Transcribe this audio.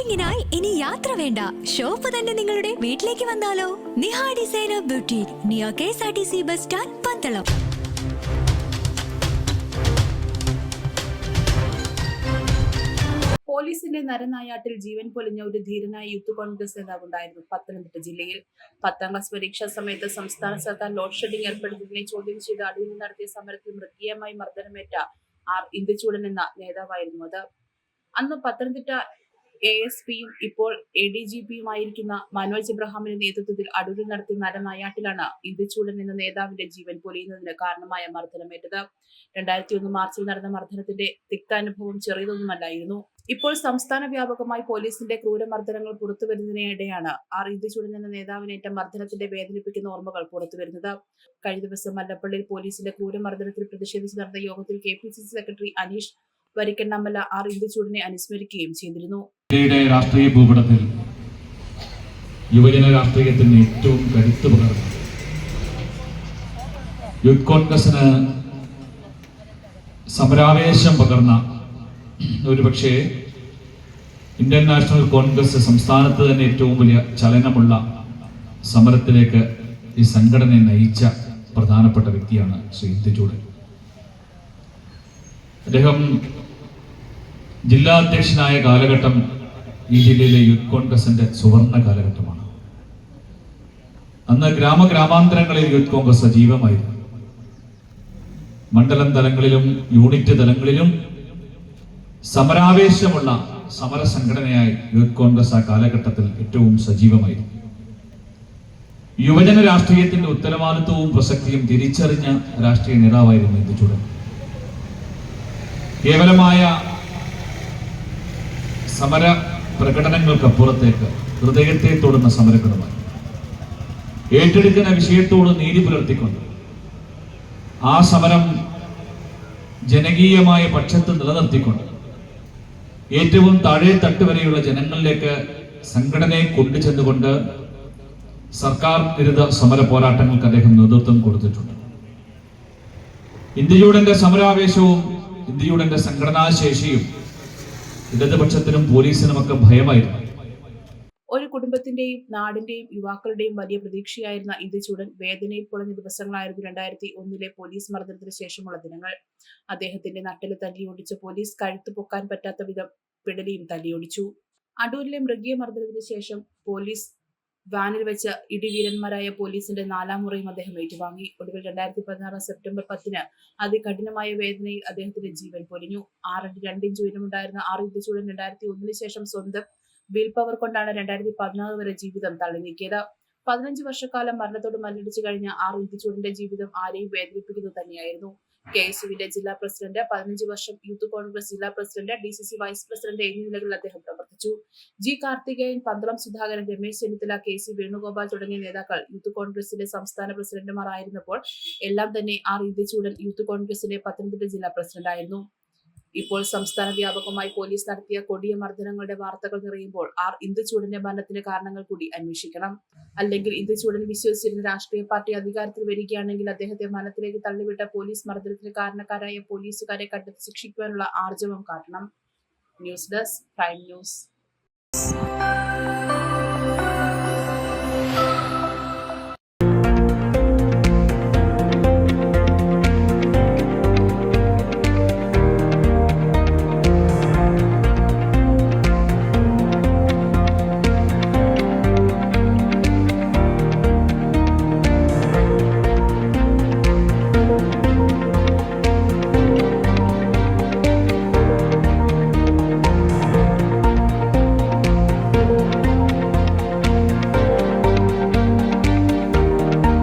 ഷോപ്പിംഗിനായി ഇനി യാത്ര വേണ്ട. ഷോപ്പ് തന്നെ നിങ്ങളുടെ വീട്ടിലേക്ക് വന്നാലോ? നിഹാ ഡിസൈനർ ബ്യൂട്ടി നിയോ K S R T C bus stand Pandalam. പോലീസിന്റെ നരനായാട്ടിൽ ജീവൻ പൊലിഞ്ഞ ഒരു ധീരനായ യൂത്ത് കോൺഗ്രസ് നേതാവുണ്ടായിരുന്നു പത്തനംതിട്ട ജില്ലയിൽ. പത്താം ക്ലാസ് പരീക്ഷാ സമയത്ത് സംസ്ഥാന സർക്കാർ ലോഡ് ഷെഡിംഗ് ഏർപ്പെടുത്തിയതിനെ ചോദ്യം ചെയ്ത് അടിയിൽ നടത്തിയ സമരത്തിൽ മൃഗീയമായി മർദ്ദനമേറ്റ ആർ ഇന്ദുചൂടൻ എന്ന നേതാവായിരുന്നു അത്. അന്ന് പത്തനംതിട്ട എ എസ് പിയും ഇപ്പോൾ എ ഡി ജി പിയുമായിരിക്കുന്ന മനോജ് എബ്രഹാമിന്റെ നേതൃത്വത്തിൽ അടൂരിൽ നടത്തിയ നരനായാട്ടിലാണ് ഇന്ദുചൂടൻ എന്ന നേതാവിന്റെ ജീവൻ പൊലിയുന്നതിന് കാരണമായ മർദ്ദനമേറ്റത്. രണ്ടായിരത്തി ഒന്ന് മാർച്ചിൽ നടന്ന മർദ്ദനത്തിന്റെ തിക്താനുഭവം ചെറിയതൊന്നുമല്ലായിരുന്നു. ഇപ്പോൾ സംസ്ഥാന വ്യാപകമായി പോലീസിന്റെ ക്രൂരമർദ്ദനങ്ങൾ പുറത്തുവരുന്നതിനിടെയാണ് ആർ ഇന്ദുചൂടൻ എന്ന നേതാവിനേറ്റ മർദ്ദനത്തിന്റെ വേദനിപ്പിക്കുന്ന ഓർമ്മകൾ പുറത്തുവരുന്നത്. കഴിഞ്ഞ ദിവസം മല്ലപ്പള്ളിയിൽ പോലീസിന്റെ ക്രൂരമർദ്ദനത്തിൽ പ്രതിഷേധിച്ച് നടന്ന യോഗത്തിൽ K P C C secretary Aneesh Varikkannamala R ഇന്ദുചൂടനെ അനുസ്മരിക്കുകയും ചെയ്തിരുന്നു. രാഷ്ട്രീയ ഭൂപടത്തിൽ യുവജന രാഷ്ട്രീയത്തിന് ഏറ്റവും കരുത്ത് പകർന്നു യൂത്ത് കോൺഗ്രസിന് സമരാവേശം പകർന്ന ഒരുപക്ഷെ ഇന്ത്യൻ നാഷണൽ കോൺഗ്രസ് സംസ്ഥാനത്ത് തന്നെ ഏറ്റവും വലിയ ചലനമുള്ള സമരത്തിലേക്ക് ഈ സംഘടനയെ നയിച്ച പ്രധാനപ്പെട്ട വ്യക്തിയാണ് ശ്രീ ഇന്ദുചൂടൻ അദ്ദേഹം ജില്ലാ അധ്യക്ഷനായ കാലഘട്ടം ഈ ജില്ലയിലെ യൂത്ത് കോൺഗ്രസിന്റെ സുവർണ കാലഘട്ടമാണ്. അന്ന് ഗ്രാമ ഗ്രാമാന്തരങ്ങളിൽ യൂത്ത് കോൺഗ്രസ് സജീവമായിരുന്നു. മണ്ഡലം തലങ്ങളിലും യൂണിറ്റ് തലങ്ങളിലും സമരാവേശമുള്ള സമര സംഘടനയായി യൂത്ത് കോൺഗ്രസ് ആ കാലഘട്ടത്തിൽ ഏറ്റവും സജീവമായിരുന്നു. യുവജന രാഷ്ട്രീയത്തിന്റെ ഉത്തരവാദിത്വവും പ്രസക്തിയും തിരിച്ചറിഞ്ഞ രാഷ്ട്രീയ നേതാവായിരുന്നു ഇന്ദുചൂടൻ കേവലമായ സമര പ്രകടനങ്ങൾക്കപ്പുറത്തേക്ക് ഹൃദയത്തെ തൊടുന്ന സമരങ്ങളുമായി ഏറ്റെടുക്കുന്ന വിഷയത്തോട് നീതി പുലർത്തിക്കൊണ്ട് ആ സമരം ജനകീയമായ പക്ഷത്ത് നിലനിർത്തിക്കൊണ്ട് ഏറ്റവും താഴെ തട്ട് വരെയുള്ള ജനങ്ങളിലേക്ക് സംഘടനയെ കൊണ്ടുചെന്നുകൊണ്ട് സർക്കാർ വിരുദ്ധ സമര പോരാട്ടങ്ങൾക്ക് അദ്ദേഹം നേതൃത്വം കൊടുത്തിട്ടുണ്ട്. ഇന്ത്യയുടെ സമരാവേശവും ഇന്ത്യയുടെ സംഘടനാശേഷിയും ഇടതുപക്ഷത്തിനും പോലീസിനുമൊക്കെ ഭയമായിരുന്നു. ഒരു കുടുംബത്തിന്റെയും നാടിന്റെയും യുവാക്കളുടെയും വലിയ പ്രതീക്ഷയായിരുന്ന ഇന്ദുചൂടൻ വേദനയിൽ പൊളഞ്ഞ ദിവസങ്ങളായിരുന്നു രണ്ടായിരത്തി ഒന്നിലെ പോലീസ് മർദ്ദനത്തിന് ശേഷമുള്ള ദിനങ്ങൾ. അദ്ദേഹത്തിന്റെ നട്ടിൽ തല്ലിയോടിച്ച് പോലീസ് കഴുത്തു പൊക്കാൻ പറ്റാത്ത വിധം പിടലിയും തല്ലിയൊടിച്ചു. അടൂരിലെ മൃഗീയ മർദ്ദനത്തിന് ശേഷം പോലീസ് വാനിൽ വെച്ച ഇടിവീരന്മാരായ പോലീസിന്റെ നാലാം മുറയും അദ്ദേഹം ഏറ്റുവാങ്ങി. ഒടുവിൽ രണ്ടായിരത്തി പതിനാറ് സെപ്റ്റംബർ പത്തിന് അതികഠിനമായ വേദനയിൽ അദ്ദേഹത്തിന്റെ ജീവൻ പൊലിഞ്ഞു. ആറടി രണ്ടിഞ്ച് ഉയരമുണ്ടായിരുന്ന ആർ ഇന്ദുചൂടൻ രണ്ടായിരത്തി ഒന്നിന് ശേഷം സ്വന്തം വിൽ പവർ കൊണ്ടാണ് രണ്ടായിരത്തി പതിനാറ് വരെ ജീവിതം തള്ളി നീക്കിയത് പതിനഞ്ച് വർഷക്കാലം മരണത്തോട് മല്ലടിച്ചു കഴിഞ്ഞ ആർ ഇന്ദുചൂടിന്റെ ജീവിതം ആരെയും വേദനിപ്പിക്കുന്നത് തന്നെയായിരുന്നു. കെ എസ് യുവിന്റെ ജില്ലാ പ്രസിഡന്റ് പതിനഞ്ച് വർഷം യൂത്ത് കോൺഗ്രസ് ജില്ലാ president D C C vice president എന്നീ നിലകളിൽ അദ്ദേഹം പ്രവർത്തിച്ചു. G Karthikeyan Pandalam Sudhakaran Ramesh Chennithala K C Venugopal തുടങ്ങിയ നേതാക്കൾ യൂത്ത് കോൺഗ്രസിന്റെ സംസ്ഥാന പ്രസിഡന്റുമാർ ആയിരുന്നപ്പോൾ എല്ലാം തന്നെ ആർ ചൂടൽ യൂത്ത് കോൺഗ്രസിന്റെ പത്തനംതിട്ട ജില്ലാ പ്രസിഡന്റായിരുന്നു. ഇപ്പോൾ സംസ്ഥാന വ്യാപകമായി പോലീസ് നടത്തിയ കൊടിയ മർദ്ദനങ്ങളുടെ വാർത്തകൾ നിറയുമ്പോൾ ആർ ഇന്ദുചൂടന്റെ മരണത്തിന് കാരണങ്ങൾ കൂടി അന്വേഷിക്കണം. അല്ലെങ്കിൽ ഇന്ദുചൂടൻ വിശ്വസിച്ചിരുന്ന രാഷ്ട്രീയ പാർട്ടി അധികാരത്തിൽ വരികയാണെങ്കിൽ അദ്ദേഹത്തെ മരണത്തിലേക്ക് തള്ളിവിട്ട പോലീസ് മർദ്ദനത്തിന് കാരണക്കാരായ പോലീസുകാരെ കണ്ടെത്തി ശിക്ഷിക്കുവാനുള്ള ആർജവം കാട്ടണം. News desk prime news.